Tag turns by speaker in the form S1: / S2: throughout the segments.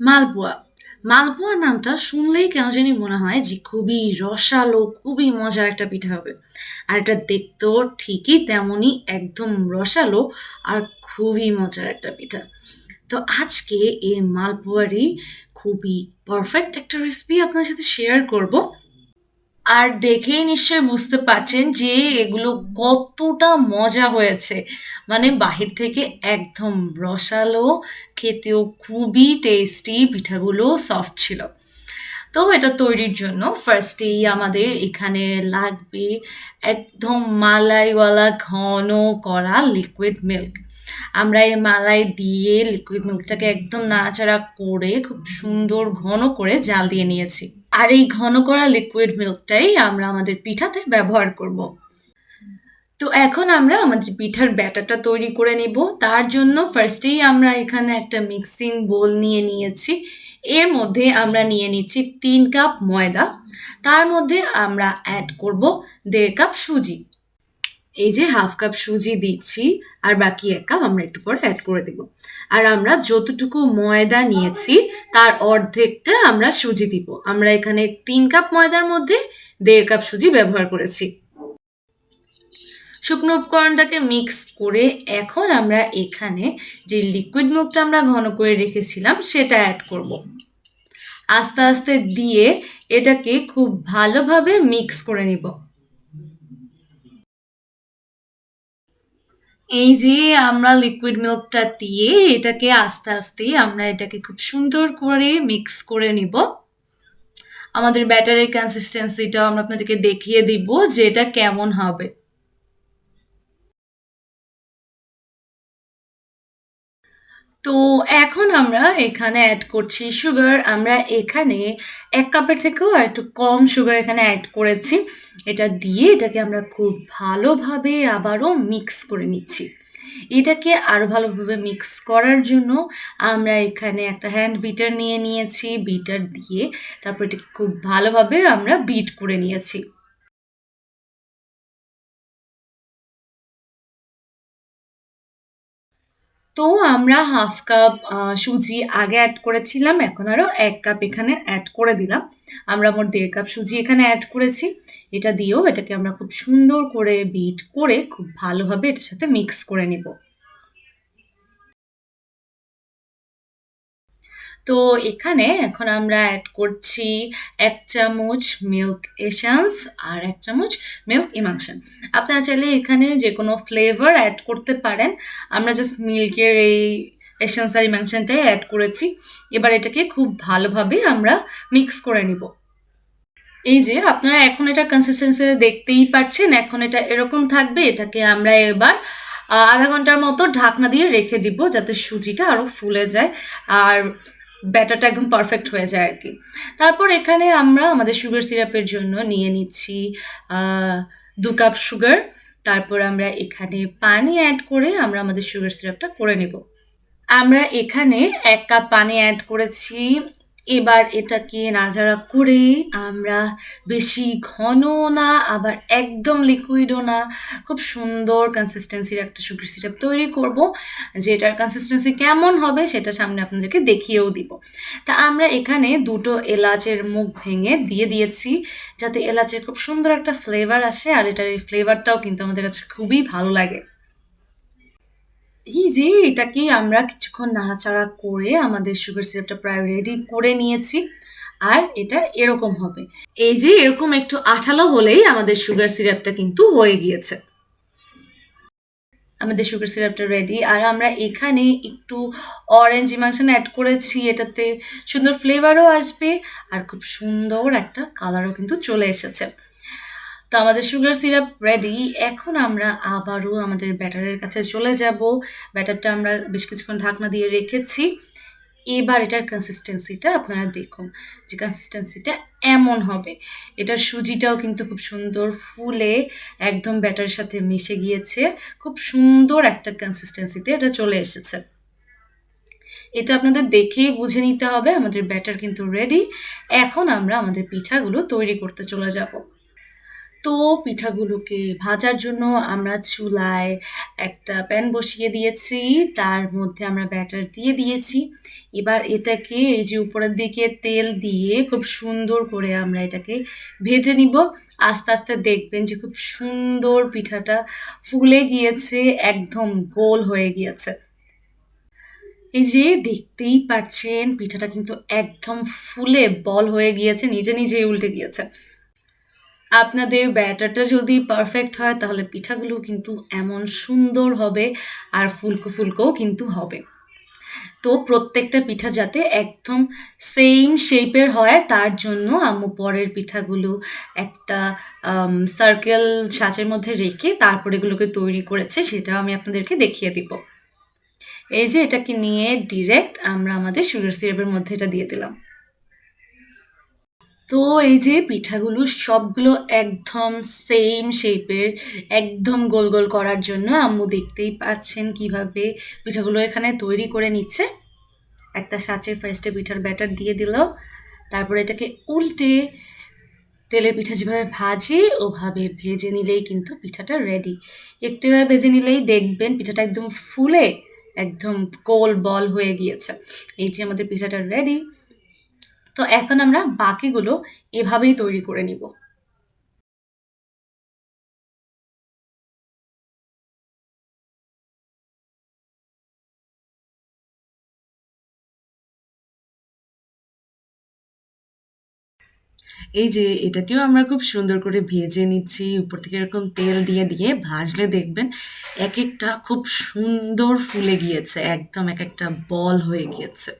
S1: মালপোয়া। মালপোয়া নামটা শুনলেই কেন জানি মনে হয় যে খুবই রসালো, খুবই মজার একটা পিঠা হবে। আর এটা দেখতেও ঠিকই তেমনই একদম রসালো আর খুবই মজার একটা পিঠা। তো আজকে এই মালপোয়ারই খুবই পারফেক্ট একটা রেসিপি আপনার সাথে শেয়ার করব। আর দেখেই নিশ্চয়ই বুঝতে পারছেন যে এগুলো কতটা মজা হয়েছে। মানে বাহির থেকে একদম রসালো, খেতেও খুবই টেস্টি পিঠাগুলো সফট ছিল। তো এটা তৈরির জন্য ফার্স্টেই আমাদের এখানে লাগবে একদম মালাইওয়ালা ঘন করা লিকুইড মিল্ক আমরা এই মালাই দিয়ে লিকুইড মিল্কটাকে একদম নাড়াচাড়া করে খুব সুন্দর ঘন করে জাল দিয়ে নিয়েছি। আর এই ঘন করা লিকুইড মিল্কটাই আমরা আমাদের পিঠাতে ব্যবহার করব। তো এখন আমরা আমাদের পিঠার ব্যাটারটা তৈরি করে নিব। তার জন্য ফার্স্টেই আমরা এখানে একটা মিক্সিং বোল নিয়ে নিয়েছি। এর মধ্যে আমরা নিয়ে নিচ্ছি তিন কাপ ময়দা। তার মধ্যে আমরা অ্যাড করব দেড় কাপ সুজি। এই যে হাফ কাপ সুজি দিচ্ছি, আর বাকি এক কাপ আমরা একটু পর অ্যাড করে দেব। আর আমরা যতটুকু ময়দা নিয়েছি, তার অর্ধেকটা আমরা সুজি দিব। আমরা এখানে তিন কাপ ময়দার মধ্যে দেড় কাপ সুজি ব্যবহার করেছি। শুকনো উপকরণটাকে মিক্স করে এখন আমরা এখানে যে লিকুইড মুখটা আমরা ঘন করে রেখেছিলাম, সেটা অ্যাড করব। আস্তে আস্তে দিয়ে এটাকে খুব ভালোভাবে মিক্স করে নিব। এই যে আমরা লিকুইড মিল্কটা দিয়ে এটাকে আস্তে আস্তে আমরা এটাকে খুব সুন্দর করে মিক্স করে নিব। আমাদের ব্যাটারের কনসিস্টেন্সিটাও আমরা আপনাদেরকে দেখিয়ে দিব যে এটা কেমন হবে। তো এখন আমরা এখানে অ্যাড করছি সুগার আমরা এখানে এক কাপের থেকেও একটু কম সুগার এখানে অ্যাড করেছি। এটা দিয়ে এটাকে আমরা খুব ভালোভাবে আবারও মিক্স করে নিচ্ছি। এটাকে আরও ভালোভাবে মিক্স করার জন্য আমরা এখানে একটা হ্যান্ড বিটার নিয়ে নিয়েছি। বিটার দিয়ে তারপর এটাকে খুব ভালোভাবে আমরা বিট করে নিয়েছি। তো আমরা হাফ কাপ সুজি আগে অ্যাড করেছিলাম, এখন আরও এক কাপ এখানে অ্যাড করে দিলাম। আমরা মোট দেড় কাপ সুজি এখানে অ্যাড করেছি। এটা দিয়েও এটাকে আমরা খুব সুন্দর করে বিট করে খুব ভালোভাবে এটার সাথে মিক্স করে নেব। তো এখানে এখন আমরা অ্যাড করছি এক চামচ মিল্ক এসেন্স আর এক চামচ মিল্ক ইমাংশন আপনারা চাইলে এখানে যে কোনো ফ্লেভার অ্যাড করতে পারেন। আমরা জাস্ট মিল্কের এই এসেন্স আর ইমাংশনটাই অ্যাড করেছি। এবার এটাকে খুব ভালোভাবে আমরা মিক্স করে নিব। এই যে, আপনারা এখন এটা কনসিস্টেন্সি দেখতেই পাচ্ছেন, এখন এটা এরকম থাকবে, এটাকে আমরা এবার আধা ঘণ্টার মতো ঢাকনা দিয়ে রেখে দিব যাতে সুজিটা আরও ফুলে যায়। আর ব্যাটারটা একদম পারফেক্ট হয়ে যায় আর কি তারপর এখানে আমরা আমাদের সুগার সিরাপের জন্য নিয়ে নিচ্ছি দু কাপ সুগার তারপর আমরা এখানে পানি অ্যাড করে আমরা আমাদের সুগার সিরাপটা করে নেব। আমরা এখানে এক কাপ পানি অ্যাড করেছি এবার এটাকে নাড়াচাড়া করে আমরা বেশি ঘন না, আবার একদম লিকুইডও না, খুব সুন্দর কনসিস্টেন্সির একটা সুগার সিরাপ তৈরি করব, যেটার কনসিস্টেন্সি কেমন হবে সেটা সামনে আপনাদেরকে দেখিয়েও দিব। তা আমরা এখানে দুটো এলাচের মুখ ভেঙে দিয়ে দিয়েছি, যাতে এলাচের খুব সুন্দর একটা ফ্লেভার আসে, আর এটার এই ফ্লেভারটাও কিন্তু আমাদের কাছে খুবই ভালো লাগে। এই যে, এটাকে আমরা কিছুক্ষণ নাড়াচাড়া করে আমাদের সুগার সিরাপটা প্রায় রেডি করে নিয়েছি আর এটা এরকম হবে। এই যে, এরকম একটু আঠালো হলেই আমাদের সুগার সিরাপটা কিন্তু হয়ে গিয়েছে। আমাদের সুগার সিরাপটা রেডি আর আমরা এখানে একটু অরেঞ্জ ইমাংশন অ্যাড করেছি, এটাতে সুন্দর ফ্লেভারও আসবে আর খুব সুন্দর একটা কালারও কিন্তু চলে এসেছে। তো আমাদের সুগার সিরাপ রেডি এখন আমরা আবারও আমাদের ব্যাটারের কাছে চলে যাব। ব্যাটারটা আমরা বেশ কিছুক্ষণ ঢাকনা দিয়ে রেখেছি। এবার এটার কনসিস্টেন্সিটা আপনারা দেখুন যে কনসিস্টেন্সিটা এমন হবে। এটার সুজিটাও কিন্তু খুব সুন্দর ফুলে, একদম ব্যাটারের সাথে মিশে গিয়েছে। খুব সুন্দর একটা কনসিস্টেন্সিতে এটা চলে এসেছে। এটা আপনাদের দেখেই বুঝে নিতে হবে, আমাদের ব্যাটার কিন্তু রেডি এখন আমরা আমাদের পিঠাগুলো তৈরি করতে চলে যাব। তো পিঠাগুলোকে ভাজার জন্য আমরা চুলায় একটা প্যান বসিয়ে দিয়েছি। তার মধ্যে আমরা ব্যাটার দিয়ে দিয়েছি। এবার এটাকে এই যে উপরের দিকে তেল দিয়ে খুব সুন্দর করে আমরা এটাকে ভেজে নিব। আস্তে আস্তে দেখবেন যে খুব সুন্দর পিঠাটা ফুলে গিয়েছে, একদম গোল হয়ে গিয়েছে। এই যে দেখতেই পাচ্ছেন, পিঠাটা কিন্তু একদম ফুলে বল হয়ে গিয়েছে, নিজে নিজেই উল্টে গিয়েছে। আপনাদের ব্যাটারটা যদি পারফেক্ট হয়, তাহলে পিঠাগুলো কিন্তু এমন সুন্দর হবে আর ফুলকো ফুলকোও কিন্তু হবে। তো প্রত্যেকটা পিঠা যাতে একদম সেম শেপের হয়, তার জন্য আম্মু পরের পিঠাগুলো একটা সার্কেল ছাঁচের মধ্যে রেখে তারপর এগুলোকে তৈরি করেছে, সেটাও আমি আপনাদেরকে দেখিয়ে দিব। এই যে এটাকে নিয়ে ডিরেক্ট আমরা আমাদের সুগার সিরাপের মধ্যে এটা দিয়ে দিলাম। তো এই যে পিঠাগুলো সবগুলো একদম সেম শেপের একদম গোল গোল করার জন্য আম্মু দেখতেই পাচ্ছেন কীভাবে পিঠাগুলো এখানে তৈরি করে নিচ্ছে। একটা সাঁচের ফার্স্টে পিঠার ব্যাটার দিয়ে দিল, তারপরে এটাকে উল্টে তেলের পিঠা যেভাবে ভাজি ওভাবে ভেজে নিলেই কিন্তু পিঠাটা রেডি একটু এভাবে ভেজে নিলেই দেখবেন পিঠাটা একদম ফুলে, একদম গোল বল হয়ে গিয়েছে। এই যে আমাদের পিঠাটা রেডি তো এখন আমরা বাকিগুলো এভাবেই তৈরি করে নিব। এই যে এটাকেও আমরা খুব সুন্দর করে ভেজে নিচ্ছি, উপর থেকে এরকম তেল দিয়ে দিয়ে ভাজলে দেখবেন এক একটা খুব সুন্দর ফুলে গিয়েছে, একদম এক একটা বল হয়ে গিয়েছে।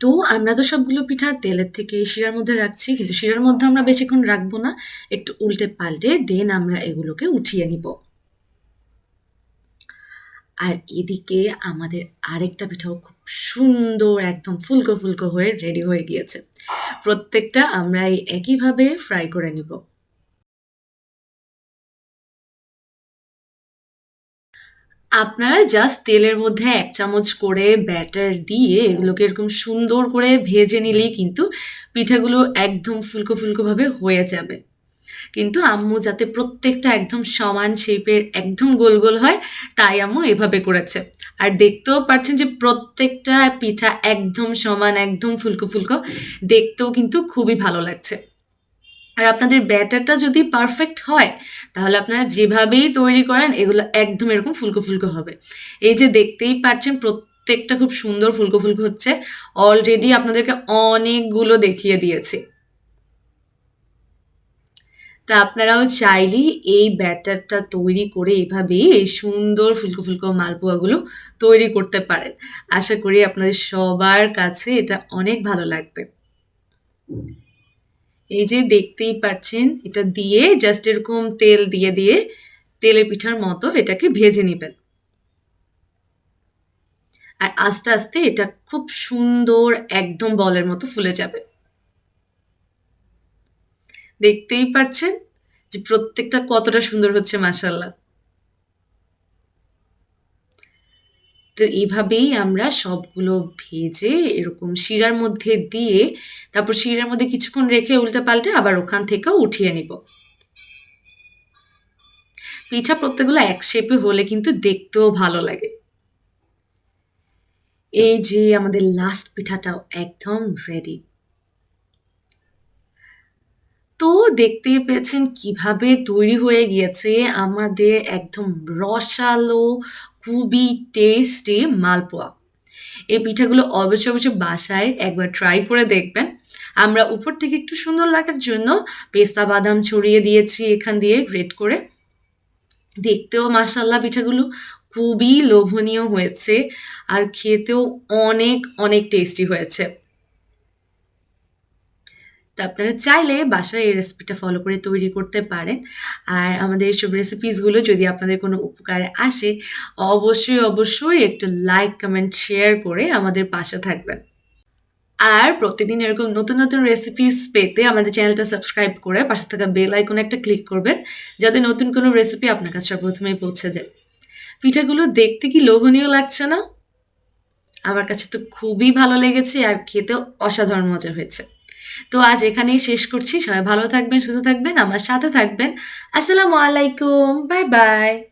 S1: তো আমরা তো সবগুলো পিঠা তেলের থেকে শিরার মধ্যে রাখছি, কিন্তু শিরার মধ্যে আমরা বেশিক্ষণ রাখব না, একটু উল্টে পাল্টে দেন আমরা এগুলোকে উঠিয়ে নিব। আর এদিকে আমাদের আরেকটা পিঠাও খুব সুন্দর, একদম ফুলকো ফুলকো হয়ে রেডি হয়ে গিয়েছে। প্রত্যেকটা আমরা এই একইভাবে ফ্রাই করে নিব। আপনারা জাস্ট তেলের মধ্যে এক চামচ করে ব্যাটার দিয়ে এগুলোকে এরকম সুন্দর করে ভেজে নিলেই কিন্তু পিঠাগুলো একদম ফুলকো ফুলকোভাবে হয়ে যাবে। কিন্তু আম্মু যাতে প্রত্যেকটা একদম সমান শেপের একদম গোল গোল হয়, তাই আম্মু এভাবে করেছে। আর দেখতেও পাচ্ছেন যে প্রত্যেকটা পিঠা একদম সমান, একদম ফুলকো ফুলকো, দেখতেও কিন্তু খুবই ভালো লাগছে। আর আপনাদের ব্যাটারটা যদি পারফেক্ট হয়, তাহলে আপনারা যেভাবেই তৈরি করেন, এগুলো একদম এরকম ফুলকো ফুলকো হবে। এই যে দেখতেই পাচ্ছেন, প্রত্যেকটা খুব সুন্দর ফুলকো ফুলকো হচ্ছে। অলরেডি আপনাদেরকে অনেকগুলো দেখিয়ে দিয়েছি। তা আপনারাও চাইলেই এই ব্যাটারটা তৈরি করে এভাবেই এই সুন্দর ফুলকো ফুলকো মালপোয়াগুলো তৈরি করতে পারেন। আশা করি আপনাদের সবার কাছে এটা অনেক ভালো লাগবে। এই যে দেখতেই পাচ্ছেন, এটা দিয়ে জাস্ট এরকম তেল দিয়ে দিয়ে তেলে পিঠার মতো এটাকে ভেজে নেবেন। আর আস্তে আস্তে এটা খুব সুন্দর একদম বলের মতো ফুলে যাবে। দেখতেই পাচ্ছেন যে প্রত্যেকটা কতটা সুন্দর হচ্ছে মাসাল্লাহ তো এভাবেই আমরা সবগুলো ভেজে এরকম শিরার মধ্যে দিয়ে, তারপর শিরার মধ্যে কিছুক্ষণ রেখে উল্টে পাল্টে আবার ওখান থেকেও উঠিয়ে নিব। পিঠা প্রত্যেকগুলো এক শেপে হলে কিন্তু দেখতেও ভালো লাগে। এই যে আমাদের লাস্ট পিঠাটাও একদম রেডি তো দেখতেই পেয়েছেন কীভাবে তৈরি হয়ে গিয়েছে আমাদের একদম রসালো, খুবই টেস্টি মালপোয়া। এই পিঠাগুলো অবশ্যই অবশ্যই বাসায় একবার ট্রাই করে দেখবেন। আমরা উপর থেকে একটু সুন্দর লাগার জন্য পেস্তা বাদাম ছড়িয়ে দিয়েছি এখান দিয়ে গ্রেট করে। দেখতেও মাসাল্লাহ পিঠাগুলো খুবই লোভনীয় হয়েছে আর খেতেও অনেক অনেক টেস্টি হয়েছে। তো আপনারা চাইলে বাসায় এই রেসিপিটা ফলো করে তৈরি করতে পারেন আর আমাদের এইসব রেসিপিসগুলো যদি আপনাদের কোনো উপকারে আসে অবশ্যই অবশ্যই একটু লাইক কমেন্ট শেয়ার করে আমাদের পাশে থাকবেন আর প্রতিদিন এরকম নতুন, নতুন রেসিপিস পেতে আমাদের চ্যানেলটা সাবস্ক্রাইব করে পাশে থাকা বেল আইকনে একটা ক্লিক করবেন, যাতে নতুন কোনো রেসিপি আপনার কাছে সর্বপ্রথমেই পৌঁছে যায়। পিঠাগুলো দেখতে কি লোভনীয় লাগছে না? আমার কাছে তো খুবই ভালো লেগেছে আর খেতেও অসাধারণ মজা হয়েছে। তো আজ এখানেই শেষ করছি। সবাই ভালো থাকবেন, সুস্থ থাকবেন, আমার সাথে থাকবেন। আসসালামু আলাইকুম। Bye, bye.